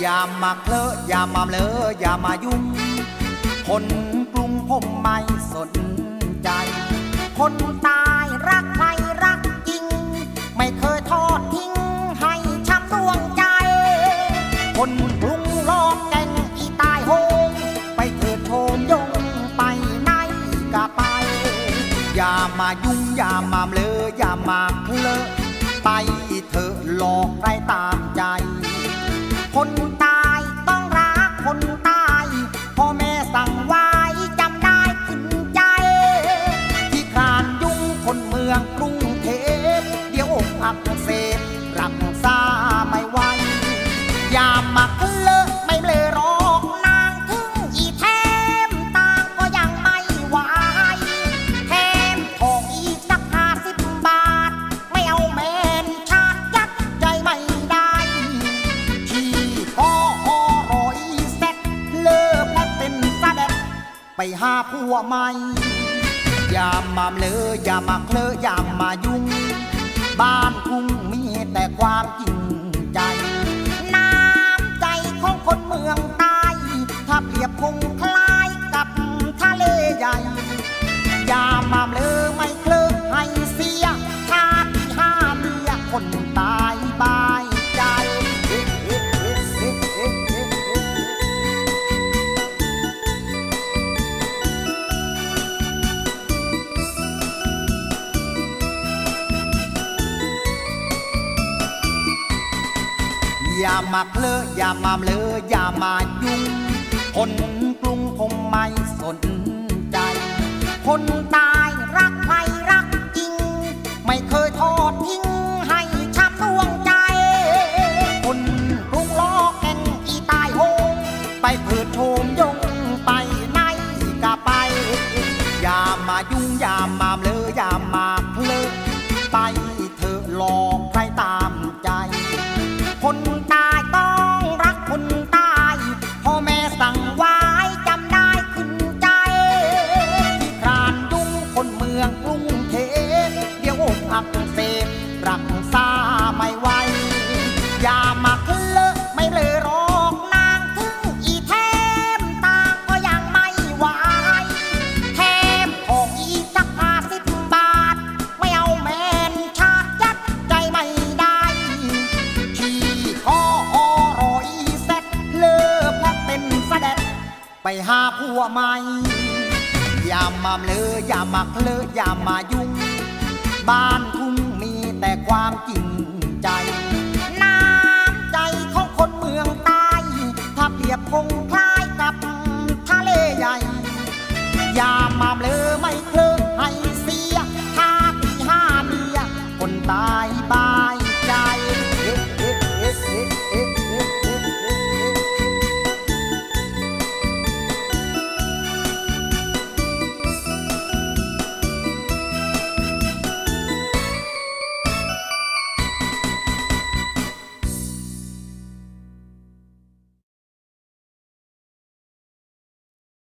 อย่ามาเคลอะอย่ามาเลออย่ามายุ่ง คนกรุงผมไม่สนใจ คนตายรักใครรักจริง ไม่เคยทอดทิ้งให้ช้ำดวงใจ คนกรุงลอกแกงอีตายโหงไปเถิดโชมยงไปไหนก็ไป อย่ามายุ่งอย่ามาเลออย่ามาเคลอะไปเถอะหลอกใครตา ไปหาผัวใหม่อย่ามาเลออย่ามาเคลอะอย่ามายุ่ง บ้านทุ่งมีแต่ความจริง อย่ามาเคลออย่ามาเลออย่ามายุ่ง คนกรุงคงไม่สนใจ คนตายรักใครรักจริง ไม่เคยทอดทิ้งให้ช้ำดวงใจ คนกรุงล้อแก่งอีตายโหงไปเถิด อักเสบรักษาไม่ไหวอย่ามาเคลอะไม่เลยรอกนางถึงอีแทมตาก็ยังไม่ไหวแถมทองอีกสักห้าสิบบาท ไม่เอาแมนชาติยัดใจไม่ได้ที่คออรอยเซ็ตเลิกและเป็นสะเด็จไปหาผัวใหม่อย่ามาเลออย่ามาเคลอะอย่ามายุ่ง บ้านทุ่งมีแต่ความจริงใจ น้ำใจของคนเมืองใต้ถ้าเปรียบคง